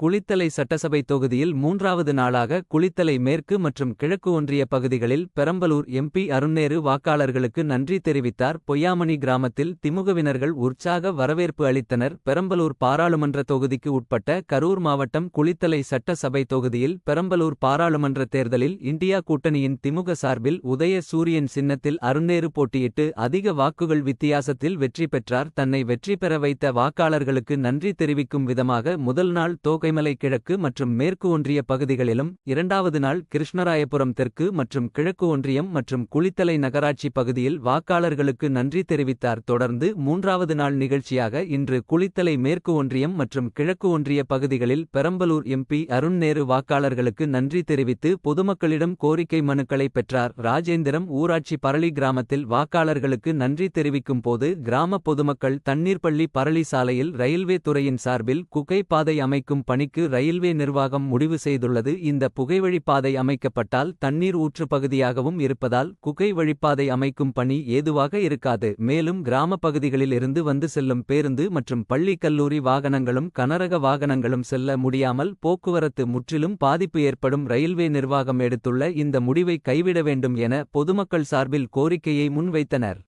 குளித்தலை சட்டசபை தொகுதியில் மூன்றாவது நாளாக குளித்தலை மேற்கு மற்றும் கிழக்கு ஒன்றிய பகுதிகளில் பெரம்பலூர் எம்பி அருண்நேரு வாக்காளர்களுக்கு நன்றி தெரிவித்தார். பொய்யாமணி கிராமத்தில் திமுகவினர்கள் உற்சாக வரவேற்பு அளித்தனர். பெரம்பலூர் பாராளுமன்ற தொகுதிக்கு உட்பட்ட கரூர் மாவட்டம் குளித்தலை சட்டசபை தொகுதியில் பெரம்பலூர் பாராளுமன்ற தேர்தலில் இந்தியா கூட்டணியின் திமுக சார்பில் உதய சூரியன் சின்னத்தில் அருண்நேரு போட்டியிட்டு அதிக வாக்குகள் வித்தியாசத்தில் வெற்றி பெற்றார். தன்னை வெற்றி பெற வைத்த வாக்காளர்களுக்கு நன்றி தெரிவிக்கும் விதமாக முதல் நாள் தோகை தோகைமலை கிழக்கு மற்றும் மேற்கு ஒன்றிய பகுதிகளிலும் இரண்டாவது நாள் கிருஷ்ணராயபுரம் தெற்கு மற்றும் கிழக்கு ஒன்றியம் மற்றும் குளித்தலை நகராட்சி பகுதியில் வாக்காளர்களுக்கு நன்றி தெரிவித்தார். தொடர்ந்து மூன்றாவது நாள் நிகழ்ச்சியாக இன்று குளித்தலை மேற்கு ஒன்றியம் மற்றும் கிழக்கு ஒன்றிய பகுதிகளில் பெரம்பலூர் எம்பி அருண் நேரு வாக்காளர்களுக்கு நன்றி தெரிவித்து பொதுமக்களிடம் கோரிக்கை மனுக்களை பெற்றார். ராஜேந்திரம் ஊராட்சி பரளி கிராமத்தில் வாக்காளர்களுக்கு நன்றி தெரிவிக்கும் போது கிராம பொதுமக்கள் தண்ணீர்பள்ளி பரளி சாலையில் ரயில்வே துறையின் சார்பில் குகை பாதை அமைக்கும் பணி பணிக்கு ரயில்வே நிர்வாகம் முடிவு செய்துள்ளது. இந்த புகைவழிப்பாதை அமைக்கப்பட்டால் தண்ணீர் ஊற்று பகுதியாகவும் இருப்பதால் குகை வழிப்பாதை அமைக்கும் பணி ஏதுவாக இருக்காது. மேலும் கிராம பகுதிகளில் இருந்து வந்து செல்லும் பேருந்து மற்றும் பள்ளி கல்லூரி வாகனங்களும் கனரக வாகனங்களும் செல்ல முடியாமல் போக்குவரத்து முற்றிலும் பாதிப்பு ஏற்படும் ரயில்வே நிர்வாகம் எடுத்துள்ள இந்த முடிவை கைவிட வேண்டும் என பொதுமக்கள் சார்பில் கோரிக்கையை முன்வைத்தனர்.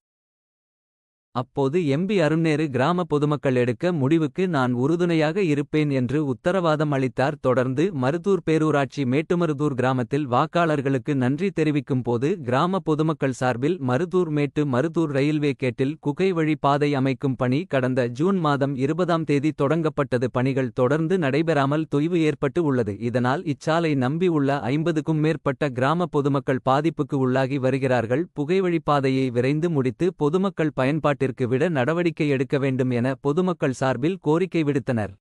அப்போது எம்பி அருண்நேரு கிராம பொதுமக்கள் எடுக்க முடிவுக்கு நான் உறுதுணையாக இருப்பேன் என்று உத்தரவாதம் அளித்தார். தொடர்ந்து மருதூர் பேரூராட்சி மேட்டுமருதூர் கிராமத்தில் வாக்காளர்களுக்கு நன்றி தெரிவிக்கும் போது கிராம பொதுமக்கள் சார்பில் மருதூர் மேட்டு மருதூர் ரயில்வே கேட்டில் குகை வழி பாதை அமைக்கும் பணி கடந்த ஜூன் மாதம் இருபதாம் தேதி தொடங்கப்பட்டது. பணிகள் தொடர்ந்து நடைபெறாமல் தொய்வு ஏற்பட்டு உள்ளது. இதனால் இச்சாலை நம்பி உள்ள ஐம்பதுக்கும் மேற்பட்ட கிராம பொதுமக்கள் பாதிப்புக்கு உள்ளாகி வருகிறார்கள். புகைவழி பாதையை விரைந்து முடித்து பொதுமக்கள் பயன்பாட்டு பயன்பாட்டிற்கு விட நடவடிக்கை எடுக்க வேண்டும் என பொதுமக்கள் சார்பில் கோரிக்கை விடுத்தனர்.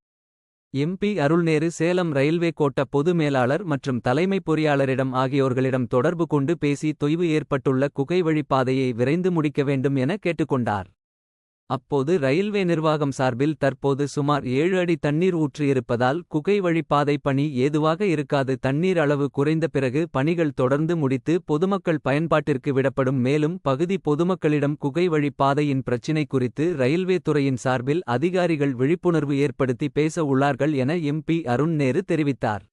எம்பி அருள்நேரு சேலம் ரயில்வே கோட்ட பொது மேலாளர் மற்றும் தலைமை பொறியாளரிடம் ஆகியோர்களிடம் தொடர்பு கொண்டு பேசி தொய்வு ஏற்பட்டுள்ள குகை வழிப்பாதையை விரைந்து முடிக்க வேண்டும் என கேட்டுக்கொண்டார். அப்போது ரயில்வே நிர்வாகம் சார்பில் தற்போது சுமார் ஏழு அடி தண்ணீர் ஊற்றியிருப்பதால் குகை வழிப்பாதை பணி ஏதுவாக இருக்காது. தண்ணீர் அளவு குறைந்த பிறகு பணிகள் தொடர்ந்து முடித்து பொதுமக்கள் பயன்பாட்டிற்கு விடப்படும். மேலும் பகுதி பொதுமக்களிடம் குகை வழிப்பாதையின் பிரச்சினை குறித்து ரயில்வே துறையின் சார்பில் அதிகாரிகள் விழிப்புணர்வு ஏற்படுத்தி பேச உள்ளார்கள் என எம்பி அருண் நேரு தெரிவித்தார்.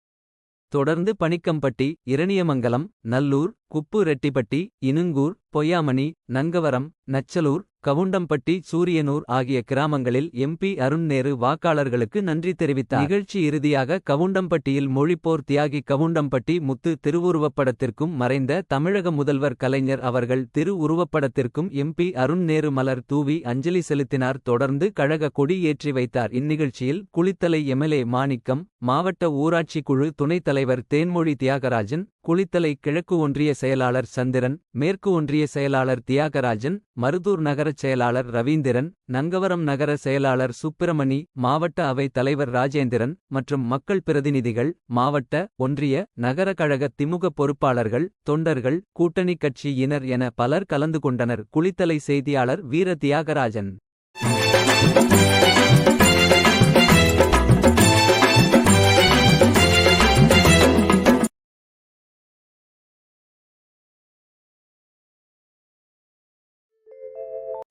தொடர்ந்து பனிக்கம்பட்டி இரணியமங்கலம் நல்லூர் குப்பு ரெட்டிப்பட்டி இனுங்கூர் பொய்யாமணி நங்கவரம் நச்சலூர் கவுண்டம்பட்டி சூரியனூர் ஆகிய கிராமங்களில் எம்பி அருண் நேரு வாக்காளர்களுக்கு நன்றி தெரிவித்தார். நிகழ்ச்சி இறுதியாக கவுண்டம்பட்டியில் மொழிப்போர் தியாகி கவுண்டம்பட்டி முத்து திருவுருவப்படத்திற்கும் மறைந்த தமிழக முதல்வர் கலைஞர் அவர்கள் திரு உருவப்படத்திற்கும் எம்பி அருண் நேரு மலர் தூவி அஞ்சலி செலுத்தினார். தொடர்ந்து கழக கொடி ஏற்றி வைத்தார். இந்நிகழ்ச்சியில் குளித்தலை எம்எல்ஏ மாணிக்கம் மாவட்ட ஊராட்சி குழு துணைத் தலைவர் தேன்மொழி தியாகராஜன் குளித்தலை கிழக்கு ஒன்றிய செயலாளர் சந்திரன் மேற்கு ஒன்றிய செயலாளர் தியாகராஜன் மருதூர் நகரச் செயலாளர் ரவீந்திரன் நங்கவரம் நகர செயலாளர் சுப்பிரமணி மாவட்ட அவை தலைவர் ராஜேந்திரன் மற்றும் மக்கள் பிரதிநிதிகள் மாவட்ட ஒன்றிய நகர கழக திமுக பொறுப்பாளர்கள் தொண்டர்கள் கூட்டணி கட்சியினர் என பலர் கலந்து கொண்டனர். குளித்தலை செய்தியாளர் வீர தியாகராஜன்